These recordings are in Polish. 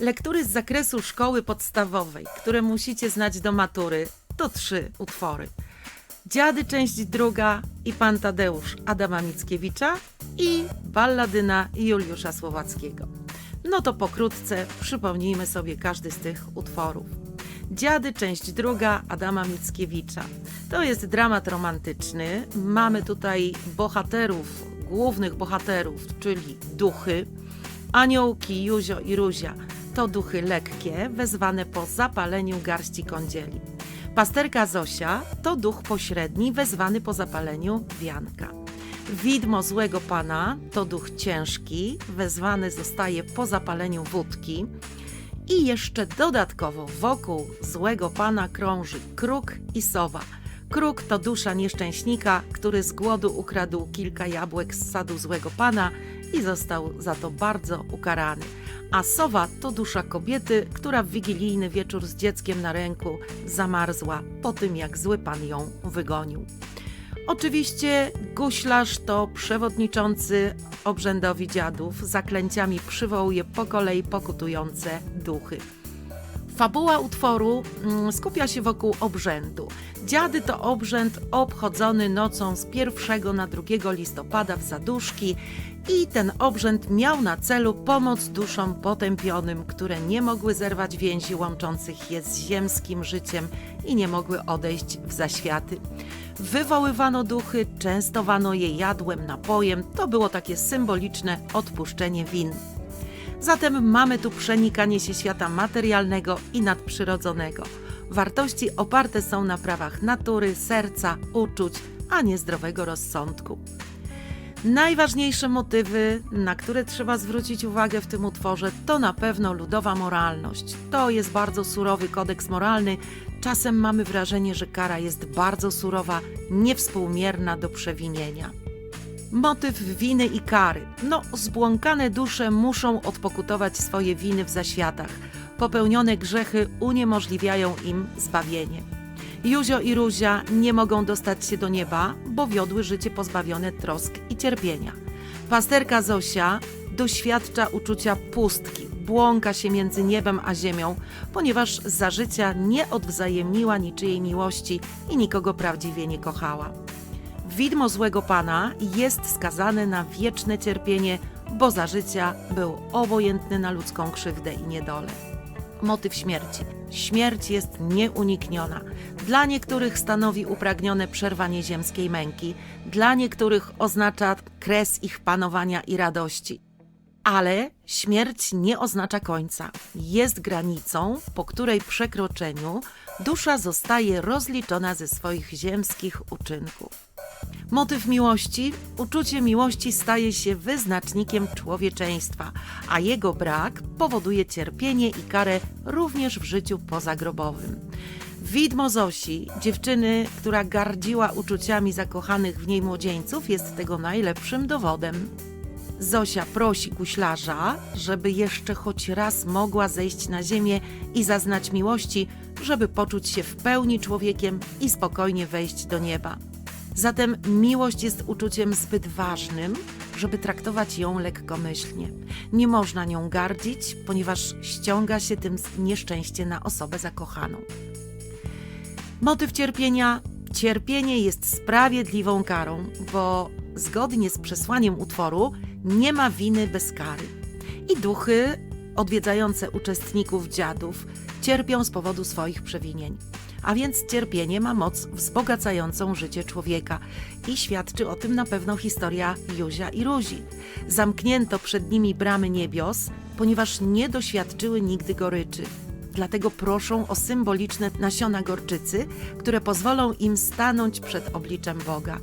Lektury z zakresu szkoły podstawowej, które musicie znać do matury, to trzy utwory. Dziady, część druga i Pan Tadeusz Adama Mickiewicza i Balladyna Juliusza Słowackiego. No to pokrótce przypomnijmy sobie każdy z tych utworów. Dziady, część druga Adama Mickiewicza. To jest dramat romantyczny. Mamy tutaj bohaterów, głównych bohaterów, czyli duchy. Aniołki, Juzio i Ruzia to duchy lekkie, wezwane po zapaleniu garści kądzieli. Pasterka Zosia to duch pośredni, wezwany po zapaleniu wianka. Widmo złego pana to duch ciężki, wezwany zostaje po zapaleniu wódki. I jeszcze dodatkowo wokół złego pana krąży kruk i sowa. Kruk to dusza nieszczęśnika, który z głodu ukradł kilka jabłek z sadu złego pana i został za to bardzo ukarany. A sowa to dusza kobiety, która w wigilijny wieczór z dzieckiem na ręku zamarzła po tym, jak zły pan ją wygonił. Oczywiście guślarz to przewodniczący obrzędowi dziadów, zaklęciami przywołuje po kolei pokutujące duchy. Fabuła utworu mm, skupia się wokół obrzędu. Dziady to obrzęd obchodzony nocą z 1 na 2 listopada w Zaduszki i ten obrzęd miał na celu pomoc duszom potępionym, które nie mogły zerwać więzi łączących je z ziemskim życiem i nie mogły odejść w zaświaty. Wywoływano duchy, częstowano je jadłem, napojem, to było takie symboliczne odpuszczenie win. Zatem mamy tu przenikanie się świata materialnego i nadprzyrodzonego. Wartości oparte są na prawach natury, serca, uczuć, a nie zdrowego rozsądku. Najważniejsze motywy, na które trzeba zwrócić uwagę w tym utworze, to na pewno ludowa moralność. To jest bardzo surowy kodeks moralny. Czasem mamy wrażenie, że kara jest bardzo surowa, niewspółmierna do przewinienia. Motyw winy i kary. No, zbłąkane dusze muszą odpokutować swoje winy w zaświatach. Popełnione grzechy uniemożliwiają im zbawienie. Juzio i Ruzia nie mogą dostać się do nieba, bo wiodły życie pozbawione trosk i cierpienia. Pasterka Zosia doświadcza uczucia pustki, błąka się między niebem a ziemią, ponieważ za życia nie odwzajemniła niczyjej miłości i nikogo prawdziwie nie kochała. Widmo złego pana jest skazane na wieczne cierpienie, bo za życia był obojętny na ludzką krzywdę i niedolę. Motyw śmierci. Śmierć jest nieunikniona. Dla niektórych stanowi upragnione przerwanie ziemskiej męki, dla niektórych oznacza kres ich panowania i radości. Ale śmierć nie oznacza końca. Jest granicą, po której przekroczeniu dusza zostaje rozliczona ze swoich ziemskich uczynków. Motyw miłości. Uczucie miłości staje się wyznacznikiem człowieczeństwa, a jego brak powoduje cierpienie i karę również w życiu pozagrobowym. Widmo Zosi, dziewczyny, która gardziła uczuciami zakochanych w niej młodzieńców, jest tego najlepszym dowodem. Zosia prosi guślarza, żeby jeszcze choć raz mogła zejść na ziemię i zaznać miłości, żeby poczuć się w pełni człowiekiem i spokojnie wejść do nieba. Zatem miłość jest uczuciem zbyt ważnym, żeby traktować ją lekkomyślnie. Nie można nią gardzić, ponieważ ściąga się tym nieszczęście na osobę zakochaną. Motyw cierpienia. Cierpienie jest sprawiedliwą karą, bo zgodnie z przesłaniem utworu nie ma winy bez kary. I duchy odwiedzające uczestników dziadów cierpią z powodu swoich przewinień. A więc cierpienie ma moc wzbogacającą życie człowieka i świadczy o tym na pewno historia Józia i Ruzi. Zamknięto przed nimi bramy niebios, ponieważ nie doświadczyły nigdy goryczy. Dlatego proszą o symboliczne nasiona gorczycy, które pozwolą im stanąć przed obliczem Boga.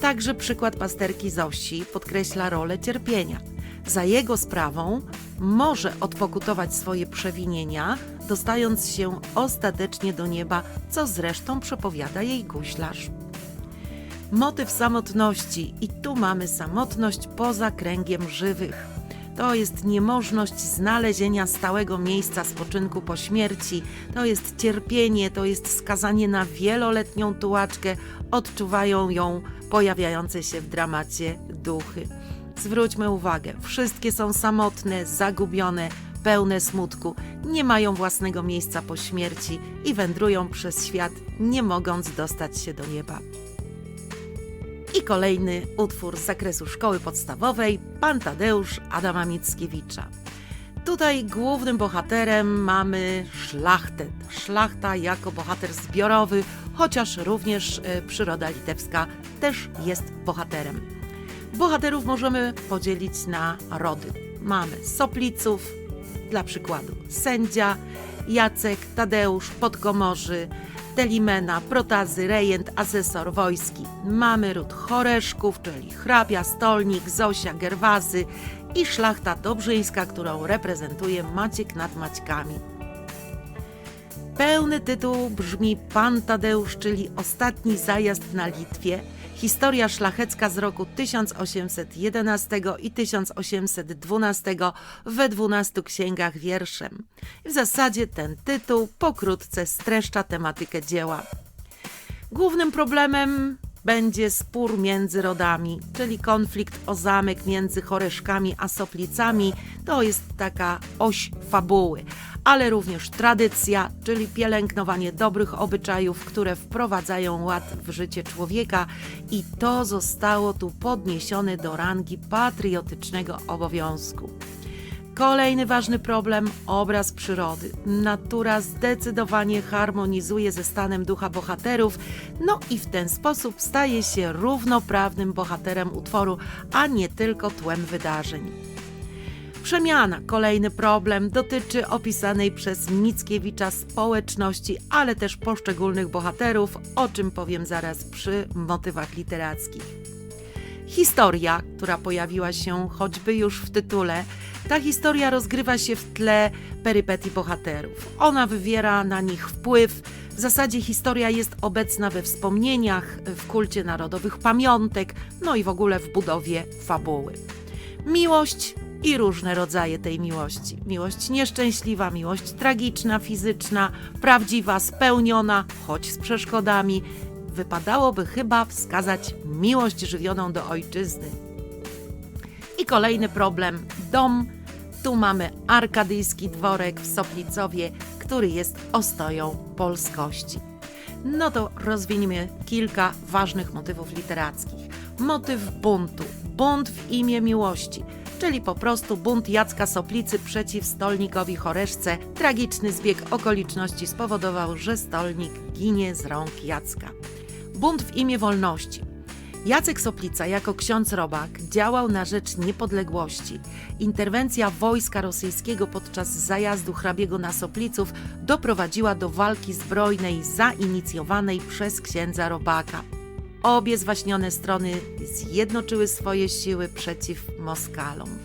Także przykład pasterki Zosi podkreśla rolę cierpienia. Za jego sprawą może odpokutować swoje przewinienia, dostając się ostatecznie do nieba, co zresztą przepowiada jej guślarz. Motyw samotności, i tu mamy samotność poza kręgiem żywych. To jest niemożność znalezienia stałego miejsca spoczynku po śmierci, to jest cierpienie, to jest skazanie na wieloletnią tułaczkę, odczuwają ją pojawiające się w dramacie duchy. Zwróćmy uwagę, wszystkie są samotne, zagubione, pełne smutku, nie mają własnego miejsca po śmierci i wędrują przez świat, nie mogąc dostać się do nieba. I kolejny utwór z zakresu szkoły podstawowej, Pan Tadeusz Adama Mickiewicza. Tutaj głównym bohaterem mamy szlachtet. Szlachta jako bohater zbiorowy, chociaż również e, przyroda litewska też jest bohaterem. Bohaterów możemy podzielić na rody. Mamy Sopliców, dla przykładu sędzia, Jacek, Tadeusz, Podkomorzy, Telimena, Protazy, Rejent, asesor wojski. Mamy ród Choreszków, czyli hrabia, stolnik, Zosia, Gerwazy i szlachta dobrzyńska, którą reprezentuje Maciek nad Maćkami. Pełny tytuł brzmi Pan Tadeusz, czyli Ostatni zajazd na Litwie. Historia szlachecka z roku 1811 i 1812 we 12 księgach wierszem. W zasadzie ten tytuł pokrótce streszcza tematykę dzieła. Głównym problemem będzie spór między rodami, czyli konflikt o zamek między Choreszkami a Soplicami. To jest taka oś fabuły, ale również tradycja, czyli pielęgnowanie dobrych obyczajów, które wprowadzają ład w życie człowieka i to zostało tu podniesione do rangi patriotycznego obowiązku. Kolejny ważny problem obraz przyrody. Natura zdecydowanie harmonizuje ze stanem ducha bohaterów, no i w ten sposób staje się równoprawnym bohaterem utworu, a nie tylko tłem wydarzeń. Przemiana, kolejny problem, dotyczy opisanej przez Mickiewicza społeczności, ale też poszczególnych bohaterów, o czym powiem zaraz przy motywach literackich. Historia, która pojawiła się choćby już w tytule, ta historia rozgrywa się w tle perypetii bohaterów. Ona wywiera na nich wpływ. W zasadzie historia jest obecna we wspomnieniach, w kulcie narodowych pamiątek, no i w ogóle w budowie fabuły. Miłość i różne rodzaje tej miłości. Miłość nieszczęśliwa, miłość tragiczna, fizyczna, prawdziwa, spełniona, choć z przeszkodami. Wypadałoby chyba wskazać miłość żywioną do ojczyzny. I kolejny problem dom. Tu mamy arkadyjski dworek w Soplicowie, który jest ostoją polskości. No to rozwiniemy kilka ważnych motywów literackich. Motyw buntu. Bunt w imię miłości czyli po prostu bunt Jacka Soplicy przeciw stolnikowi Choreszce. Tragiczny zbieg okoliczności spowodował, że stolnik ginie z rąk Jacka. Bunt w imię wolności. Jacek Soplica jako ksiądz robak działał na rzecz niepodległości. Interwencja wojska rosyjskiego podczas zajazdu hrabiego na Sopliców doprowadziła do walki zbrojnej zainicjowanej przez księdza robaka. Obie zwaśnione strony zjednoczyły swoje siły przeciw Moskalom.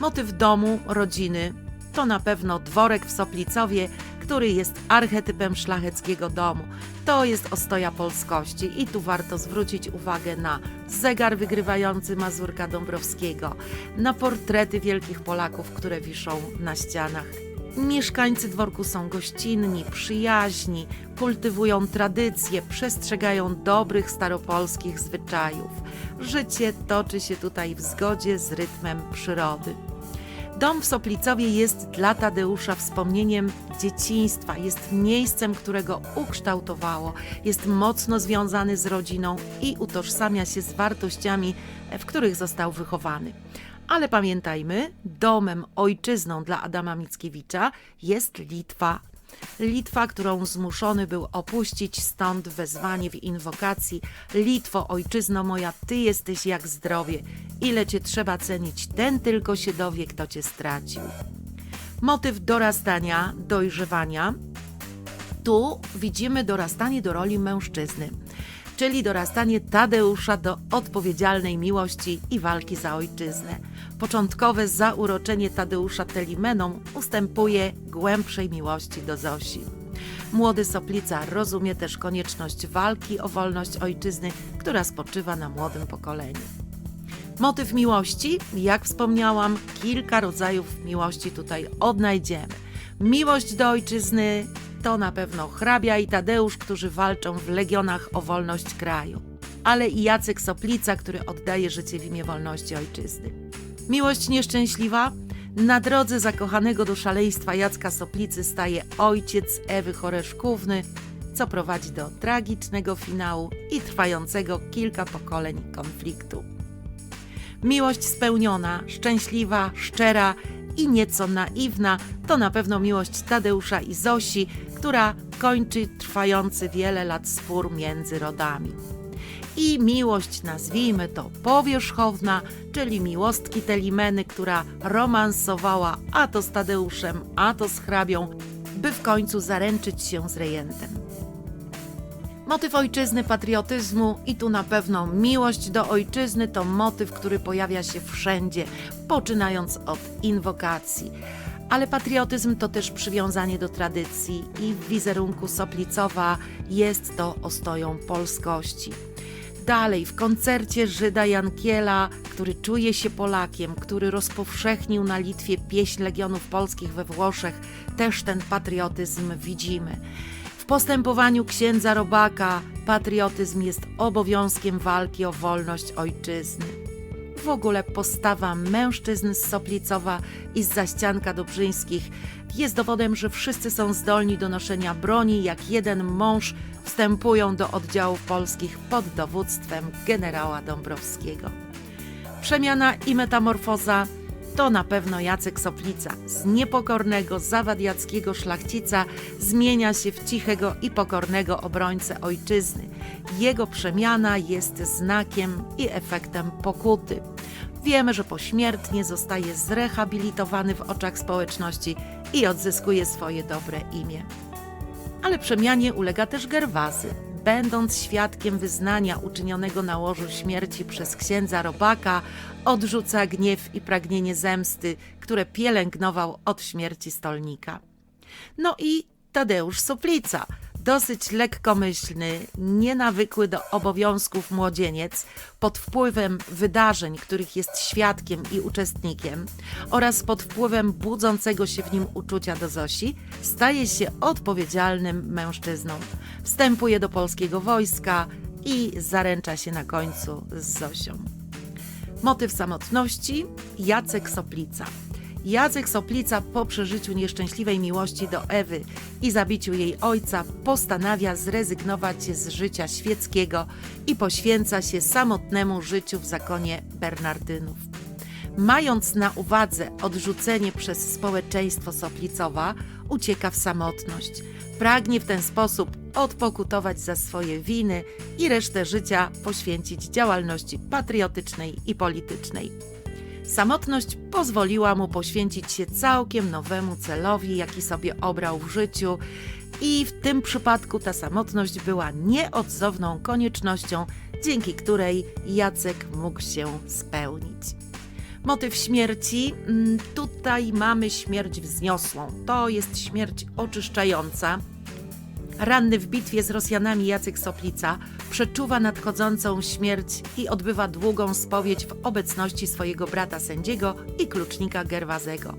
Motyw domu, rodziny to na pewno dworek w Soplicowie, który jest archetypem szlacheckiego domu. To jest ostoja polskości i tu warto zwrócić uwagę na zegar wygrywający Mazurka Dąbrowskiego, na portrety wielkich Polaków, które wiszą na ścianach Mieszkańcy dworku są gościnni, przyjaźni, kultywują tradycje, przestrzegają dobrych staropolskich zwyczajów. Życie toczy się tutaj w zgodzie z rytmem przyrody. Dom w Soplicowie jest dla Tadeusza wspomnieniem dzieciństwa, jest miejscem, którego ukształtowało, jest mocno związany z rodziną i utożsamia się z wartościami, w których został wychowany. Ale pamiętajmy, domem, ojczyzną dla Adama Mickiewicza jest Litwa. Litwa, którą zmuszony był opuścić, stąd wezwanie w inwokacji: Litwo, ojczyzno moja, ty jesteś jak zdrowie. Ile cię trzeba cenić, ten tylko się dowie, kto cię stracił. Motyw dorastania, dojrzewania. Tu widzimy dorastanie do roli mężczyzny czyli dorastanie Tadeusza do odpowiedzialnej miłości i walki za ojczyznę. Początkowe zauroczenie Tadeusza Telimeną ustępuje głębszej miłości do Zosi. Młody Soplica rozumie też konieczność walki o wolność ojczyzny, która spoczywa na młodym pokoleniu. Motyw miłości, jak wspomniałam, kilka rodzajów miłości tutaj odnajdziemy. Miłość do ojczyzny, to na pewno hrabia i Tadeusz, którzy walczą w legionach o wolność kraju, ale i Jacek Soplica, który oddaje życie w imię wolności ojczyzny. Miłość nieszczęśliwa Na drodze zakochanego do szaleństwa Jacka Soplicy staje ojciec Ewy Choreszkówny, co prowadzi do tragicznego finału i trwającego kilka pokoleń konfliktu. Miłość spełniona, szczęśliwa, szczera i nieco naiwna to na pewno miłość Tadeusza i Zosi, która kończy trwający wiele lat spór między rodami. I miłość, nazwijmy to powierzchowna, czyli miłostki Telimeny, która romansowała a to z Tadeuszem, a to z hrabią, by w końcu zaręczyć się z rejentem. Motyw ojczyzny, patriotyzmu i tu na pewno miłość do ojczyzny to motyw, który pojawia się wszędzie, poczynając od inwokacji. Ale patriotyzm to też przywiązanie do tradycji i w wizerunku Soplicowa jest to ostoją polskości. Dalej, w koncercie Żyda Jankiela, który czuje się Polakiem, który rozpowszechnił na Litwie pieśń Legionów Polskich we Włoszech, też ten patriotyzm widzimy. W postępowaniu księdza Robaka patriotyzm jest obowiązkiem walki o wolność ojczyzny. W ogóle postawa mężczyzn z Soplicowa i z Zaścianka Dobrzyńskich jest dowodem, że wszyscy są zdolni do noszenia broni, jak jeden mąż wstępują do oddziałów polskich pod dowództwem generała Dąbrowskiego. Przemiana i metamorfoza to na pewno Jacek Soplica. Z niepokornego, zawadiackiego szlachcica zmienia się w cichego i pokornego obrońcę ojczyzny. Jego przemiana jest znakiem i efektem pokuty. Wiemy, że pośmiertnie zostaje zrehabilitowany w oczach społeczności i odzyskuje swoje dobre imię. Ale przemianie ulega też Gerwazy. Będąc świadkiem wyznania uczynionego na łożu śmierci przez księdza Robaka, odrzuca gniew i pragnienie zemsty, które pielęgnował od śmierci stolnika. No i Tadeusz Soplica, dosyć lekkomyślny, nienawykły do obowiązków młodzieniec, pod wpływem wydarzeń, których jest świadkiem i uczestnikiem, oraz pod wpływem budzącego się w nim uczucia do Zosi, staje się odpowiedzialnym mężczyzną. Wstępuje do polskiego wojska i zaręcza się na końcu z Zosią. Motyw samotności Jacek Soplica. Jacek Soplica po przeżyciu nieszczęśliwej miłości do Ewy i zabiciu jej ojca postanawia zrezygnować z życia świeckiego i poświęca się samotnemu życiu w zakonie Bernardynów. Mając na uwadze odrzucenie przez społeczeństwo Soplicowa, ucieka w samotność. Pragnie w ten sposób odpokutować za swoje winy i resztę życia poświęcić działalności patriotycznej i politycznej. Samotność pozwoliła mu poświęcić się całkiem nowemu celowi, jaki sobie obrał w życiu, i w tym przypadku ta samotność była nieodzowną koniecznością, dzięki której Jacek mógł się spełnić. Motyw śmierci. mm, Tutaj mamy śmierć wzniosłą. To jest śmierć oczyszczająca. Ranny w bitwie z Rosjanami Jacek Soplica przeczuwa nadchodzącą śmierć i odbywa długą spowiedź w obecności swojego brata sędziego i klucznika Gerwazego.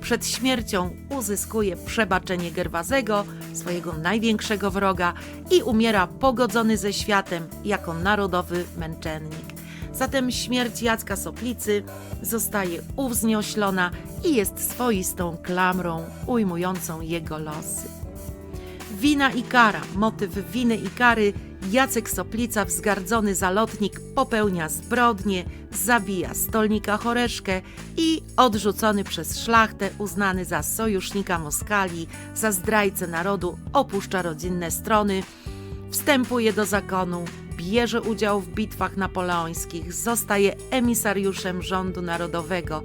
Przed śmiercią uzyskuje przebaczenie Gerwazego, swojego największego wroga, i umiera pogodzony ze światem jako narodowy męczennik. Zatem śmierć Jacka Soplicy zostaje uwznioślona i jest swoistą klamrą ujmującą jego losy. Wina i kara. Motyw winy i kary. Jacek Soplica, wzgardzony zalotnik, popełnia zbrodnie, zabija stolnika Choreszkę i odrzucony przez szlachtę, uznany za sojusznika Moskali, za zdrajcę narodu, opuszcza rodzinne strony, wstępuje do zakonu, bierze udział w bitwach napoleońskich, zostaje emisariuszem rządu narodowego,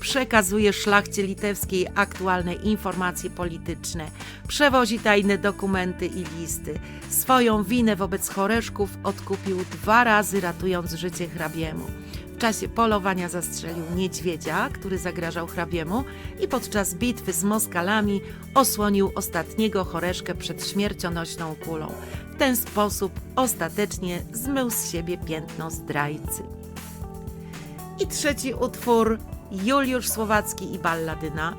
przekazuje szlachcie litewskiej aktualne informacje polityczne, przewozi tajne dokumenty i listy. Swoją winę wobec Choreszków odkupił dwa razy, ratując życie hrabiemu. W czasie polowania zastrzelił niedźwiedzia, który zagrażał hrabiemu i podczas bitwy z Moskalami osłonił ostatniego Choreszkę przed śmiercionośną kulą. W ten sposób ostatecznie zmył z siebie piętno zdrajcy. I trzeci utwór Juliusz Słowacki i Balladyna.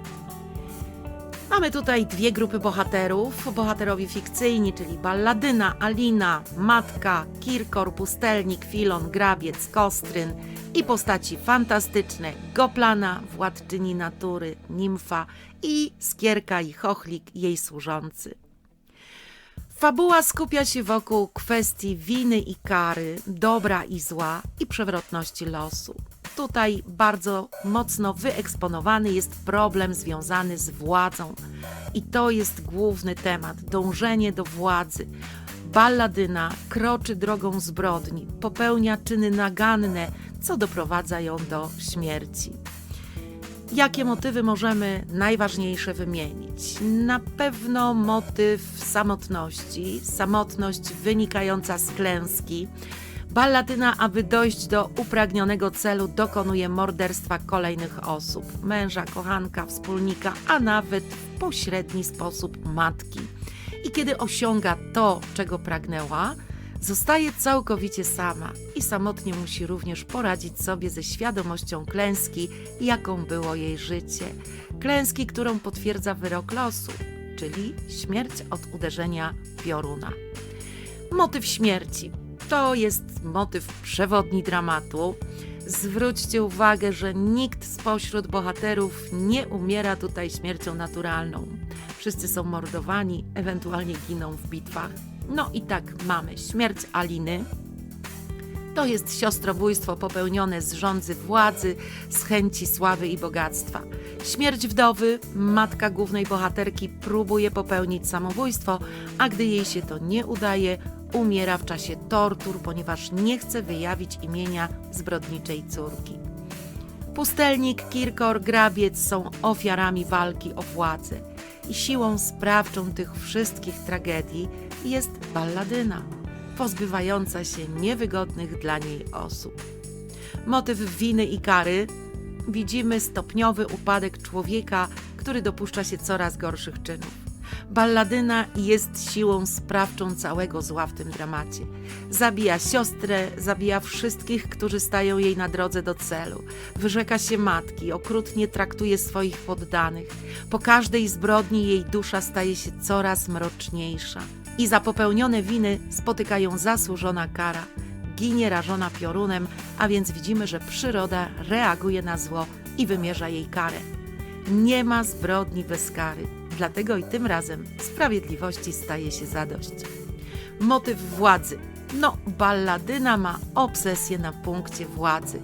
Mamy tutaj dwie grupy bohaterów. Bohaterowie fikcyjni, czyli Balladyna, Alina, Matka, Kirkor, Pustelnik, Filon, Grabiec, Kostryn i postaci fantastyczne Goplana, Władczyni Natury, Nimfa i Skierka i Chochlik, jej służący. Fabuła skupia się wokół kwestii winy i kary, dobra i zła i przewrotności losu. Tutaj bardzo mocno wyeksponowany jest problem związany z władzą. I to jest główny temat dążenie do władzy. Balladyna kroczy drogą zbrodni, popełnia czyny naganne, co doprowadza ją do śmierci. Jakie motywy możemy najważniejsze wymienić? Na pewno motyw samotności, samotność wynikająca z klęski. Balladyna, aby dojść do upragnionego celu, dokonuje morderstwa kolejnych osób męża, kochanka, wspólnika, a nawet w pośredni sposób matki. I kiedy osiąga to, czego pragnęła, Zostaje całkowicie sama i samotnie musi również poradzić sobie ze świadomością klęski, jaką było jej życie. Klęski, którą potwierdza wyrok losu, czyli śmierć od uderzenia pioruna. Motyw śmierci to jest motyw przewodni dramatu. Zwróćcie uwagę, że nikt spośród bohaterów nie umiera tutaj śmiercią naturalną. Wszyscy są mordowani, ewentualnie giną w bitwach. No i tak mamy śmierć Aliny. To jest siostrobójstwo popełnione z rządzy władzy, z chęci sławy i bogactwa. Śmierć wdowy, matka głównej bohaterki, próbuje popełnić samobójstwo, a gdy jej się to nie udaje, umiera w czasie tortur, ponieważ nie chce wyjawić imienia zbrodniczej córki. Pustelnik, Kirkor, Grabiec są ofiarami walki o władzę i siłą sprawczą tych wszystkich tragedii jest balladyna, pozbywająca się niewygodnych dla niej osób. Motyw winy i kary widzimy stopniowy upadek człowieka, który dopuszcza się coraz gorszych czynów. Balladyna jest siłą sprawczą całego zła w tym dramacie. Zabija siostrę, zabija wszystkich, którzy stają jej na drodze do celu. Wyrzeka się matki, okrutnie traktuje swoich poddanych. Po każdej zbrodni jej dusza staje się coraz mroczniejsza. I za popełnione winy spotykają zasłużona kara. Ginie rażona piorunem, a więc widzimy, że przyroda reaguje na zło i wymierza jej karę. Nie ma zbrodni bez kary. Dlatego i tym razem sprawiedliwości staje się zadość. Motyw władzy. No, balladyna ma obsesję na punkcie władzy.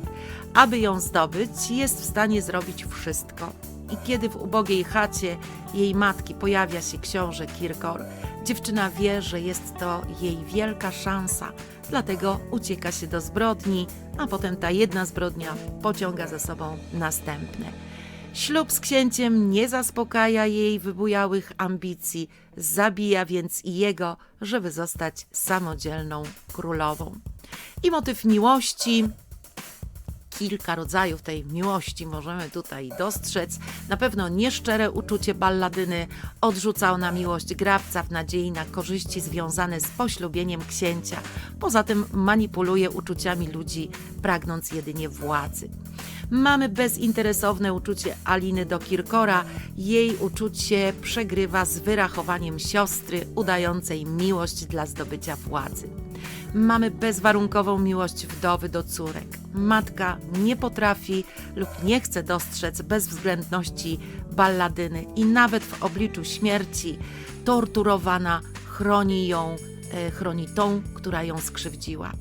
Aby ją zdobyć, jest w stanie zrobić wszystko. I kiedy w ubogiej chacie jej matki pojawia się książę Kirkor, dziewczyna wie, że jest to jej wielka szansa, dlatego ucieka się do zbrodni, a potem ta jedna zbrodnia pociąga za sobą następne. Ślub z księciem nie zaspokaja jej wybujałych ambicji, zabija więc i jego, żeby zostać samodzielną królową. I motyw miłości. Kilka rodzajów tej miłości możemy tutaj dostrzec. Na pewno nieszczere uczucie balladyny odrzuca ona miłość grabca w nadziei na korzyści związane z poślubieniem księcia. Poza tym manipuluje uczuciami ludzi, pragnąc jedynie władzy. Mamy bezinteresowne uczucie Aliny do Kirkora. Jej uczucie przegrywa z wyrachowaniem siostry udającej miłość dla zdobycia władzy. Mamy bezwarunkową miłość wdowy do córek. Matka nie potrafi lub nie chce dostrzec bezwzględności balladyny i nawet w obliczu śmierci torturowana chroni ją, e, chroni tą, która ją skrzywdziła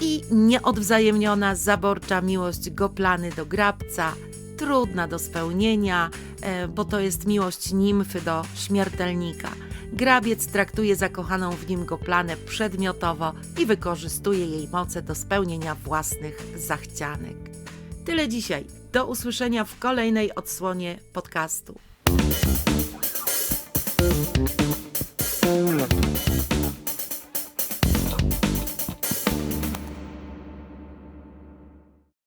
i nieodwzajemniona, zaborcza miłość Goplany do Grabca, trudna do spełnienia, e, bo to jest miłość nimfy do śmiertelnika. Grabiec traktuje zakochaną w nim Goplanę przedmiotowo i wykorzystuje jej moce do spełnienia własnych zachcianek. Tyle dzisiaj. Do usłyszenia w kolejnej odsłonie podcastu.